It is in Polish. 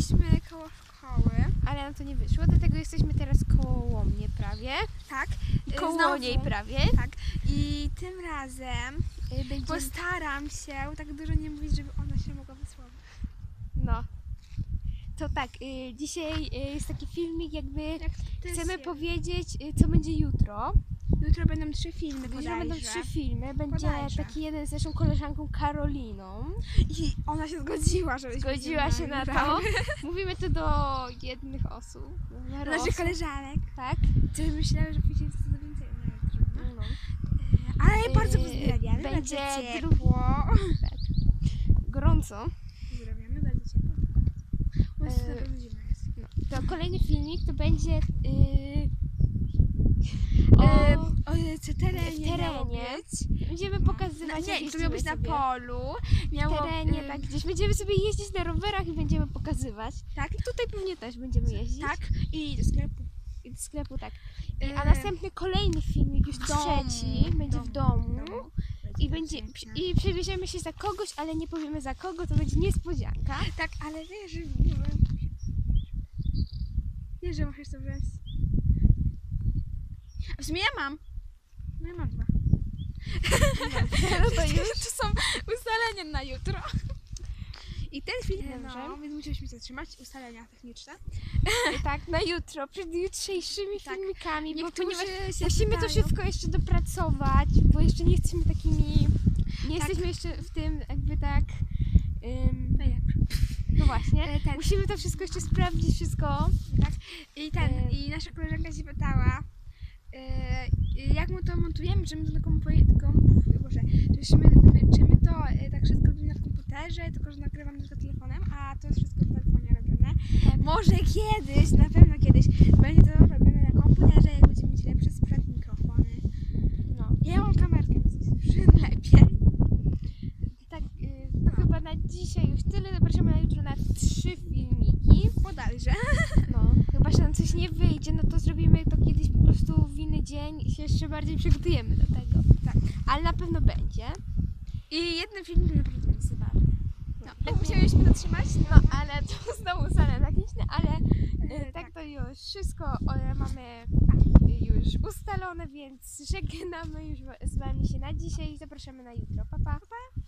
byliśmy koło szkoły. ale nam to nie wyszło, dlatego jesteśmy teraz koło mnie prawie. Tak. y, Koło znowu. niej prawie. Tak. I tym razem Y, Będzie... postaram się tak dużo nie mówić, żeby ona się mogła wysłowić. No. To tak, y, dzisiaj jest taki filmik, jakby Jak chcemy jest- powiedzieć, co będzie jutro. Jutro będą trzy filmy Jutro będą trzy filmy. Będzie Bodajże. taki jeden z naszą koleżanką Karoliną. I ona się zgodziła, żebyśmy Zgodziła się na to. Mówimy to do jednych osób. Na Naszych osób, koleżanek. Tak? To myślałam, że później to co więcej. No, trudno. No. Ale bardzo pozdrawiamy. będzie bardzo dru- ciepło. Gorąco. Pozdrawiamy, bardzo ciepło. Zimno jest. No. To kolejny filmik to będzie y, co terenie, w terenie. będziemy No, pokazywać nie, to miało być jeździmy na sobie. polu. w Miało, terenie, yy, tak gdzieś będziemy sobie jeździć na rowerach i będziemy pokazywać. Tak, I tutaj pewnie też będziemy jeździć. tak. I do sklepu. I do sklepu, tak. I, Yy, a następny kolejny filmik, już w domu, trzeci, będzie w domu. domu. I, będzie, I przewieziemy się za kogoś, ale nie powiemy za kogo, to będzie niespodzianka. Tak, ale wiesz, że... Wiesz, że musisz to wziąć. A w sumie ja mam. No ja mam dwa. No to już. To są ustalenia na jutro. I ten film, Dobrze. no, więc musieliśmy zatrzymać ustalenia techniczne. tak, na jutro, przed jutrzejszymi Tak. filmikami, bo Niektórzy ponieważ się musimy to pytają. wszystko jeszcze dopracować, bo jeszcze nie jesteśmy takimi, nie Tak. jesteśmy jeszcze w tym jakby tak, Najlepszy. no właśnie, E, ten, musimy to wszystko jeszcze sprawdzić, wszystko. tak. I ten, E. i nasza koleżanka się pytała, e, jak my to montujemy, czy my to komputerze, komp, Boże, czy my, czy my to e, tak wszystko robimy na komputerze, tylko że nagrywam tylko telefonem, a to jest wszystko w telefonie robione. Tak. Może kiedyś, na pewno kiedyś, będzie to robione na komputerze, jak będziemy mieć lepszy sprzęt, mikrofony. No, Ja mam kamerkę, więc lepiej. tak, y, to chyba na dzisiaj już tyle, zapraszamy na jutro na trzy filmiki. Bodajże. No, chyba, że nam coś nie wyjdzie, no to zrobimy to kiedyś po prostu w inny dzień i się jeszcze bardziej przygotujemy do tego. Tak. Ale na pewno będzie. I jeden film naprawdę będzie zabawny. No, tak musieliśmy zatrzymać. No, ale to znowu salę techniczne, ale E, e, tak to już wszystko e, mamy już ustalone, więc żegnamy już z Wami się na dzisiaj i zapraszamy na jutro. Pa, pa. Pa, pa.